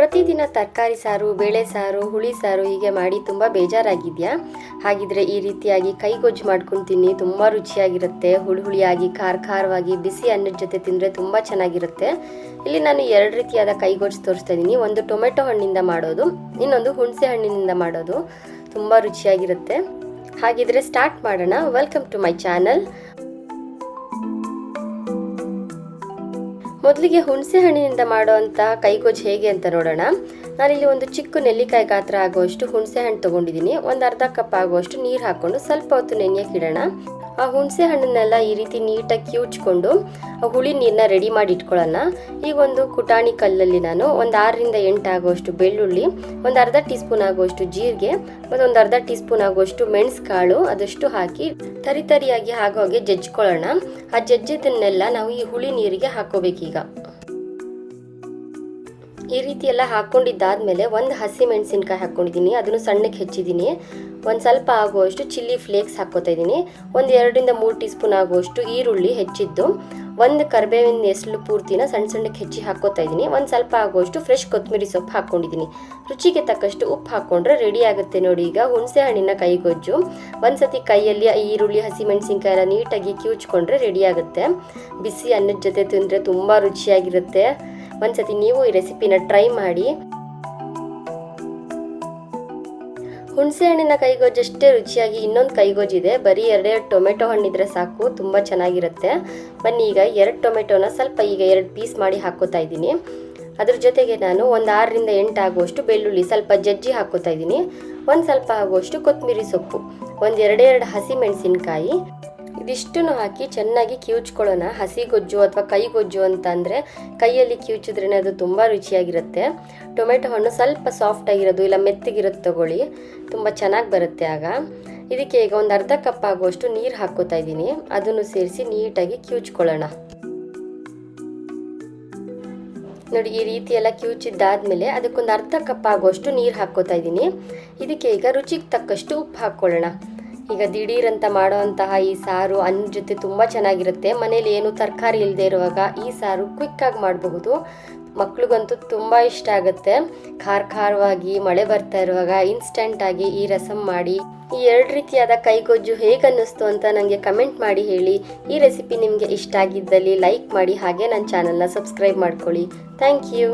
ಪ್ರತಿದಿನ ತರಕಾರಿ ಸಾರು, ಬೇಳೆ ಸಾರು, ಹುಳಿ ಸಾರು ಹೀಗೆ ಮಾಡಿ ತುಂಬ ಬೇಜಾರಾಗಿದೆಯಾ? ಹಾಗಿದ್ರೆ ಈ ರೀತಿಯಾಗಿ ಕೈಗೊಜ್ಜು ಮಾಡ್ಕೊಂಡು ತಿನ್ನಿ, ತುಂಬ ರುಚಿಯಾಗಿರುತ್ತೆ. ಹುಳಿ ಹುಳಿಯಾಗಿ ಖಾರ ಖಾರವಾಗಿ, ಬಿಸಿ ಅನ್ನದ ಜೊತೆ ತಿಂದರೆ ತುಂಬ ಚೆನ್ನಾಗಿರುತ್ತೆ. ಇಲ್ಲಿ ನಾನು ಎರಡು ರೀತಿಯಾದ ಕೈಗೊಜ್ಜು ತೋರಿಸ್ತಾ ಇದ್ದೀನಿ. ಒಂದು ಟೊಮೆಟೊ ಹಣ್ಣಿಂದ ಮಾಡೋದು, ಇನ್ನೊಂದು ಹುಣಸೆ ಹಣ್ಣಿನಿಂದ ಮಾಡೋದು. ತುಂಬ ರುಚಿಯಾಗಿರುತ್ತೆ. ಹಾಗಿದ್ರೆ ಸ್ಟಾರ್ಟ್ ಮಾಡೋಣ. ವೆಲ್ಕಮ್ ಟು ಮೈ ಚಾನಲ್ ಮೊದಲಿಗೆ ಹುಣಸೆ ಹಣ್ಣಿನಿಂದ ಮಾಡುವಂಥ ಕೈಗೊಜ್ಜು ಹೇಗೆ ಅಂತ ನೋಡೋಣ. ನಾನಿಲ್ಲಿ ಒಂದು ಚಿಕ್ಕ ನೆಲ್ಲಿಕಾಯಿ ಗಾತ್ರ ಆಗುವಷ್ಟು ಹುಣಸೆ ಹಣ್ಣು ತೊಗೊಂಡಿದ್ದೀನಿ. ಒಂದು ಅರ್ಧ ಕಪ್ ಆಗುವಷ್ಟು ನೀರು ಹಾಕ್ಕೊಂಡು ಸ್ವಲ್ಪ ಹೊತ್ತು ನೆನೆಯಕ್ಕೆ ಇಡೋಣ. ಆ ಹುಣಸೆ ಹಣ್ಣನ್ನೆಲ್ಲ ಈ ರೀತಿ ನೀಟಾಗಿ ಕಿವುಚ್ಕೊಂಡು ಆ ಹುಳಿ ನೀರನ್ನ ರೆಡಿ ಮಾಡಿ ಇಟ್ಕೊಳ್ಳೋಣ ಈಗ ಒಂದು ಕುಟಾಣಿ ಕಲ್ಲಲ್ಲಿ ನಾನು ಒಂದು ಆರರಿಂದ ಎಂಟು ಆಗುವಷ್ಟು ಬೆಳ್ಳುಳ್ಳಿ, ಒಂದು ಅರ್ಧ ಟೀ ಸ್ಪೂನ್ ಆಗುವಷ್ಟು ಜೀರಿಗೆ, ಮತ್ತು ಒಂದು ಅರ್ಧ ಟೀ ಸ್ಪೂನ್ ಆಗುವಷ್ಟು ಮೆಣಸುಕಾಳು, ಅದಷ್ಟು ಹಾಕಿ ತರಿ ತರಿಯಾಗಿ ಹಾಗೆ ಜಜ್ಕೊಳ್ಳೋಣ ಆ ಜಜ್ಜಿದ್ದನ್ನೆಲ್ಲ ನಾವು ಈ ಹುಳಿ ನೀರಿಗೆ ಹಾಕೋಬೇಕೀಗ. ಈ ರೀತಿ ಎಲ್ಲ ಹಾಕ್ಕೊಂಡಿದ್ದಾದ್ಮೇಲೆ ಒಂದು ಹಸಿ ಮೆಣಸಿನ್ಕಾಯಿ ಹಾಕ್ಕೊಂಡಿದ್ದೀನಿ ಅದನ್ನು ಸಣ್ಣಕ್ಕೆ ಹೆಚ್ಚಿದ್ದೀನಿ. ಒಂದು ಸ್ವಲ್ಪ ಆಗುವಷ್ಟು ಚಿಲ್ಲಿ ಫ್ಲೇಕ್ಸ್ ಹಾಕ್ಕೋತಾ ಇದ್ದೀನಿ. ಒಂದು ಎರಡರಿಂದ ಮೂರು ಟೀ ಸ್ಪೂನ್ ಆಗುವಷ್ಟು ಈರುಳ್ಳಿ ಹೆಚ್ಚಿದ್ದು. ಒಂದು ಕರಿಬೇವಿನ ಎಸ್ಲು ಪೂರ್ತಿನ ಸಣ್ಣ ಸಣ್ಣಕ್ಕೆ ಹೆಚ್ಚಿ ಹಾಕ್ಕೋತಾ ಇದ್ದೀನಿ. ಒಂದು ಸ್ವಲ್ಪ ಆಗುವಷ್ಟು ಫ್ರೆಶ್ ಕೊತ್ತಂಬರಿ ಸೊಪ್ಪು ಹಾಕ್ಕೊಂಡಿದ್ದೀನಿ. ರುಚಿಗೆ ತಕ್ಕಷ್ಟು ಉಪ್ಪು ಹಾಕ್ಕೊಂಡ್ರೆ ರೆಡಿ ಆಗುತ್ತೆ ನೋಡಿ ಈಗ. ಹುಣಸೆ ಹಣ್ಣಿನ ಕೈಗೊಜ್ಜು. ಒಂದ್ಸತಿ ಕೈಯಲ್ಲಿ ಈರುಳ್ಳಿ ಹಸಿಮೆಣಸಿನ್ಕಾಯಿ ಎಲ್ಲ ನೀಟಾಗಿ ಕಿವುಚ್ಕೊಂಡ್ರೆ ರೆಡಿ ಆಗುತ್ತೆ. ಬಿಸಿ ಅನ್ನದ ಜೊತೆ ತಿಂದರೆ ತುಂಬ ರುಚಿಯಾಗಿರುತ್ತೆ. ಒಂದ್ಸತಿ ನೀವು ಈ ರೆಸಿಪಿನ ಟ್ರೈ ಮಾಡಿ. ಹುಣಸೆ ಹಣ್ಣಿನ ಕೈಗೊಜ್ಜು ಅಷ್ಟೇ ರುಚಿಯಾಗಿ ಇನ್ನೊಂದು ಕೈಗೊಜ್ಜಿದೆ ಬರೀ ಎರಡೆರಡು ಟೊಮೆಟೊ ಹಣ್ಣಿದ್ರೆ ಸಾಕು, ತುಂಬ ಚೆನ್ನಾಗಿರುತ್ತೆ. ಬನ್ನಿ ಈಗ ಎರಡು ಟೊಮೆಟೊನ ಸ್ವಲ್ಪ ಈಗ ಎರಡು ಪೀಸ್ ಮಾಡಿ ಹಾಕೋತಾ ಇದ್ದೀನಿ. ಅದ್ರ ಜೊತೆಗೆ ನಾನು ಒಂದು ಆರರಿಂದ ಎಂಟು ಆಗುವಷ್ಟು ಬೆಳ್ಳುಳ್ಳಿ ಸ್ವಲ್ಪ ಜಜ್ಜಿ ಹಾಕೋತಾ ಇದ್ದೀನಿ. ಒಂದು ಸ್ವಲ್ಪ ಆಗುವಷ್ಟು ಕೊತ್ತಂಬರಿ ಸೊಪ್ಪು, ಒಂದು ಎರಡೆರಡು ಹಸಿ ಇದಿಷ್ಟನ್ನು ಹಾಕಿ ಚೆನ್ನಾಗಿ ಕಿವುಚ್ಕೊಳ್ಳೋಣ. ಹಸಿ ಗೊಜ್ಜು ಅಥವಾ ಕೈ ಗೊಜ್ಜು ಅಂತ ಅಂದರೆ ಕೈಯಲ್ಲಿ ಕಿವುಚಿದ್ರೇ ಅದು ತುಂಬ ರುಚಿಯಾಗಿರುತ್ತೆ. ಟೊಮೆಟೊ ಹಣ್ಣು ಸ್ವಲ್ಪ ಸಾಫ್ಟ್ ಆಗಿರೋದು, ಇಲ್ಲ ಮೆತ್ತಗಿರೋದು ತಗೊಳ್ಳಿ. ತುಂಬ ಚೆನ್ನಾಗಿ ಬರುತ್ತೆ ಆಗ. ಇದಕ್ಕೆ ಈಗ ಒಂದು ಅರ್ಧ ಕಪ್ ಆಗುವಷ್ಟು ನೀರು ಹಾಕೋತಾ ಇದ್ದೀನಿ. ಅದನ್ನು ಸೇರಿಸಿ ನೀಟಾಗಿ ಕಿವುಚ್ಕೊಳ್ಳೋಣ. ನೋಡಿ, ಈ ರೀತಿ ಎಲ್ಲ ಕಿವುಚಿದ್ದಾದ್ಮೇಲೆ ಅದಕ್ಕೊಂದು ಅರ್ಧ ಕಪ್ ಆಗುವಷ್ಟು ನೀರು ಹಾಕೋತಾ ಇದ್ದೀನಿ. ಇದಕ್ಕೆ ಈಗ ರುಚಿಗೆ ತಕ್ಕಷ್ಟು ಉಪ್ಪು ಹಾಕ್ಕೊಳ್ಳೋಣ. ಈಗ ದಿಢೀರಂತ ಮಾಡುವಂತಹ ಈ ಸಾರು ಅನ್ನ ಜೊತೆ ತುಂಬ ಚೆನ್ನಾಗಿರುತ್ತೆ. ಮನೇಲಿ ಏನು ತರಕಾರಿ ಇಲ್ಲದೆ ಇರುವಾಗ ಈ ಸಾರು ಕ್ವಿಕ್ಕಾಗಿ ಮಾಡಬಹುದು. ಮಕ್ಳಿಗಂತೂ ತುಂಬ ಇಷ್ಟ ಆಗುತ್ತೆ. ಖಾರ ಖಾರವಾಗಿ ಮಳೆ ಬರ್ತಾ ಇರುವಾಗ ಇನ್ಸ್ಟೆಂಟ್ ಆಗಿ ಈ ರಸಂ ಮಾಡಿ, ಈ ಎರಡು ರೀತಿಯಾದ ಕೈಗೊಜ್ಜು ಹೇಗೆ ಅನ್ನಿಸ್ತು ಅಂತ ನನಗೆ ಕಮೆಂಟ್ ಮಾಡಿ ಹೇಳಿ. ಈ ರೆಸಿಪಿ ನಿಮಗೆ ಇಷ್ಟ ಆಗಿದ್ದಲ್ಲಿ ಲೈಕ್ ಮಾಡಿ, ಹಾಗೆ ನನ್ನ ಚಾನಲ್ನ ಸಬ್ಸ್ಕ್ರೈಬ್ ಮಾಡ್ಕೊಳ್ಳಿ. Thank you